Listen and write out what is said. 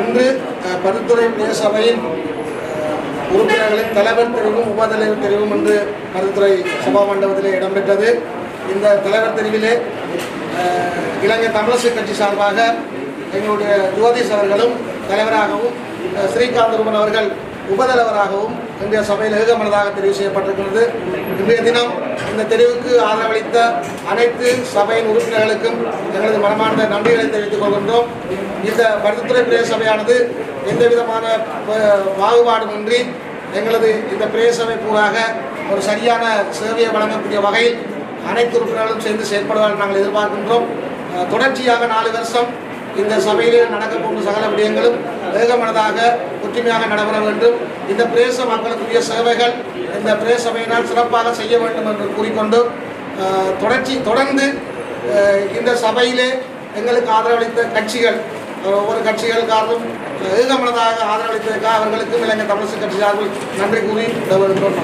இன்று பதுத்துறை பருத்துறை சபையின் உறுப்பினர்களின் தலைவர் தெரிவும் உபதலைவர் தெரிவும் என்று பதுத்துறை சபா மண்டபத்திலே இடம்பெற்றது. இந்த தலைவர் தெரிவிலே இலங்கை தமிழரசு கட்சி சார்பாக எங்களுடைய ஜோதிஷ் அவர்களும் தலைவராகவும் அஹ், ஸ்ரீகாந்த் ரூபன் அவர்கள் உபதலைவராகவும் இன்றைய சபையில் ஏகமனதாக தெரிவு செய்யப்பட்டிருக்கிறது இன்றைய தினம் இந்த தெரிவுக்கு ஆதரவளித்த அனைத்து சபையின் உறுப்பினர்களுக்கும் எங்களது மனமார்ந்த நன்றிகளை தெரிவித்துக் கொள்கின்றோம். இந்த பருத்தித்துறை பிரதேச சபையானது எந்த விதமான பாகுபாடுமின்றி எங்களது இந்த பிரதேச சபை பூராக ஒரு சரியான சேவையை வழங்கக்கூடிய வகையில் அனைத்து உறுப்பினர்களும் சேர்ந்து செயல்படுவார்கள் நாங்கள் எதிர்பார்க்கின்றோம். தொடர்ச்சியாக நாலு வருஷம் இந்த சபையிலே நடக்க சகல விடயங்களும் வேகமனதாக ஒற்றுமையாக நடைபெற வேண்டும். இந்த பிரதேச மக்களுக்குரிய சேவைகள் இந்த பிரதேச சபையினால் சிறப்பாக செய்ய வேண்டும் என்று கூறிக்கொண்டு தொடர்ச்சி தொடர்ந்து இந்த சபையிலே எங்களுக்கு ஆதரவளித்த கட்சிகள் ஒவ்வொரு கட்சிகளுக்காகவும் ஏகமனதாக ஆதரவளித்ததற்காக அவர்களுக்கும் இலங்கை தமிழரசு கட்சி சார்பில் நன்றி கூறி விடைபெறுகின்றோம்